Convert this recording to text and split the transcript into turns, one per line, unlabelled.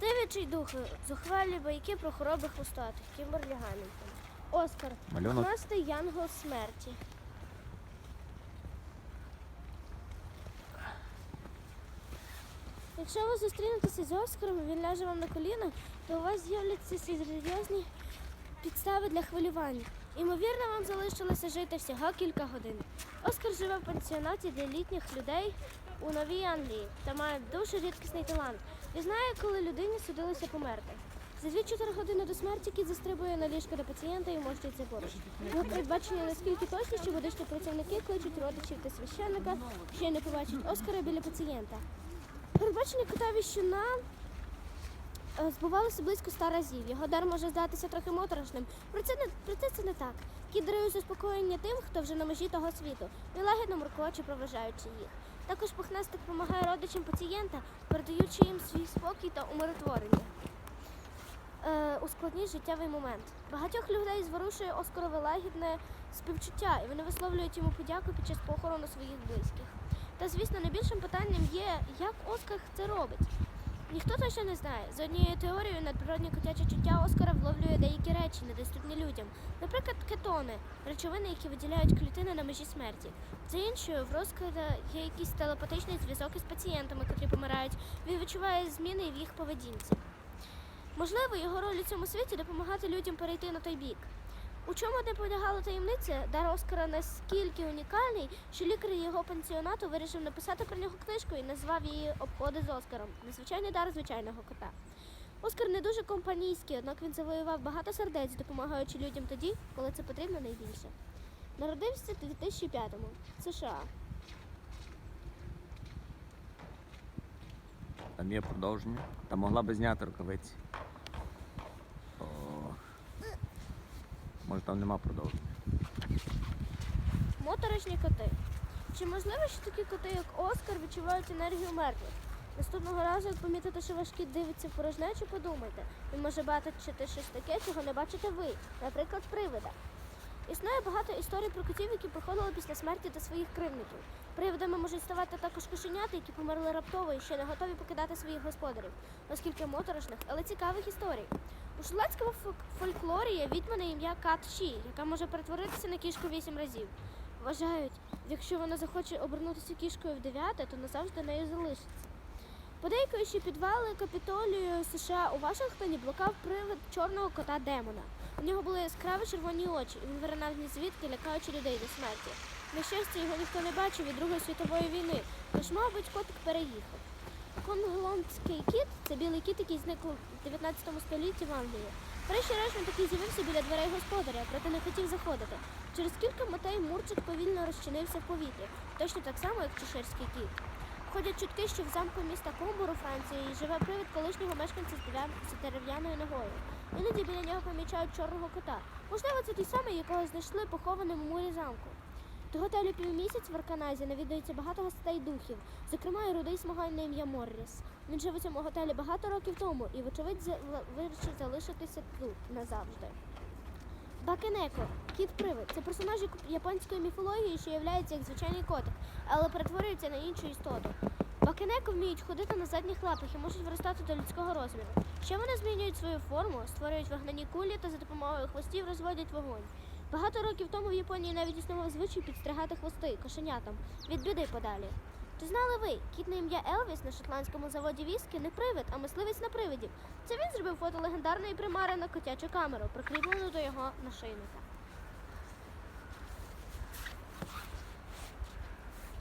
Коти відчайдухи, зухвалі байки про хвороби хвостатих, Кімберлі Гамільтон. Оскар.
Малюнок.
Пухнастий янгол смерті. Якщо ви зустрінетеся з Оскаром, він ляже вам на коліна, то у вас з'являться серйозні підстави для хвилювання. Ймовірно, вам залишилося жити всього кілька годин. Оскар живе в пансіонаті для літніх людей у Новій Англії та має дуже рідкісний талант. Він знає, коли людині судилося померти. За 2-4 години до смерті кіт застрибує на ліжко до пацієнта і моститься поруч. Його передбачення наскільки точно, що медичні працівники кличуть родичів та священника, ще не побачать Оскара біля пацієнта. Передбачення кота віщуна е, збувалося близько ста разів. Його дар може здатися трохи моторошним. Проте не проте це не так. Кіт дарує заспокоєння тим, хто вже на межі того світу, і лагідно моркоче, проважаючи їх. Також пухнастик допомагає родичам пацієнта, передаючи їм свій спокій та умиротворення. Е, у складний життєвий момент. Багатьох людей зворушує Оскарове лагідне співчуття, і вони висловлюють йому подяку під час похорону своїх близьких. Та, звісно, найбільшим питанням є, як Оскар це робить. Ніхто точно не знає. За однією теорією, надприродне котяче чуття Оскара вловлює деякі речі, недоступні людям. Наприклад, кетони речовини, які виділяють клітини на межі смерті. За іншою, в Оскара є якийсь телепатичний зв'язок із пацієнтами, котрі помирають. Він відчуває зміни в їх поведінці. Можливо, його роль у цьому світі допомагати людям перейти на той бік. У чому не полягала таємниця, дар Оскара наскільки унікальний, що лікар його пансіонату вирішив написати про нього книжку і назвав її Обходи з Оскаром. Незвичайний дар звичайного кота. Оскар не дуже компанійський, однак він завоював багато сердець, допомагаючи людям тоді, коли це потрібно найбільше. Народився в 2005-му в США.
Там є продовження. Та могла би зняти рукавиці. Може там нема продовження.
Моторошні коти. Чи можливо, що такі коти, як Оскар, відчувають енергію мертвих? Наступного разу, як помітите, що ваш кіт дивиться в порожнечу, подумайте. Він може бачити щось таке, чого не бачите ви, наприклад, привида. Існує багато історій про котів, які приходили після смерті до своїх кривників. Привидами можуть ставати також кошенята, які померли раптово і ще не готові покидати своїх господарів, оскільки моторошних, але цікавих історій. У шотландському фольк- фольклорі є відьма на ім'я Кат Ші, яка може перетворитися на кішку вісім разів. Вважають, якщо вона захоче обернутися кішкою в дев'яте, то назавжди нею залишиться. Подейкуючи підвали капітолію США у Вашингтоні блукав привид чорного кота демона. У нього були яскраві червоні очі, і він виринав звідки, лякаючи людей до смерті. На щастя, його ніхто не бачив від Другої світової війни, тож, мабуть, котик переїхав. Конголандський кіт це білий кіт, який зник у 19 столітті в Англії. Врешті-решт він такий з'явився біля дверей господаря, проте не хотів заходити. Через кілька мотей Мурчик повільно розчинився в повітрі, точно так само, як чеширський кіт. Ходять чутки, що в замку міста Комбор у Франції живе привид колишнього мешканця з дерев'яною ногою. Іноді біля нього помічають чорного кота. Можливо, це той самий, якого знайшли похованим у мурі замку. До готелю півмісяць в Арканазі навідується багато гостей духів, зокрема і рудий смагань на ім'я Морріс. Він жив у цьому готелі багато років тому і, вочевидь, вирішив залишитися тут назавжди. Бакенеко, кіт-привид. Це персонаж японської міфології, що являється як звичайний котик, але перетворюється на іншу істоту. Бакенеко вміють ходити на задніх лапах і можуть виростати до людського розміру. Ще вони змінюють свою форму, створюють вогняні кулі та за допомогою хвостів розводять вогонь. Багато років тому в Японії навіть існував звичай підстригати хвости кошенятам від біди подалі. Чи знали ви, кіт на ім'я Елвіс на шотландському заводі Віскі не привид, а мисливець на привидів. Це він зробив фото легендарної примари на котячу камеру, прикріплену до його нашийника.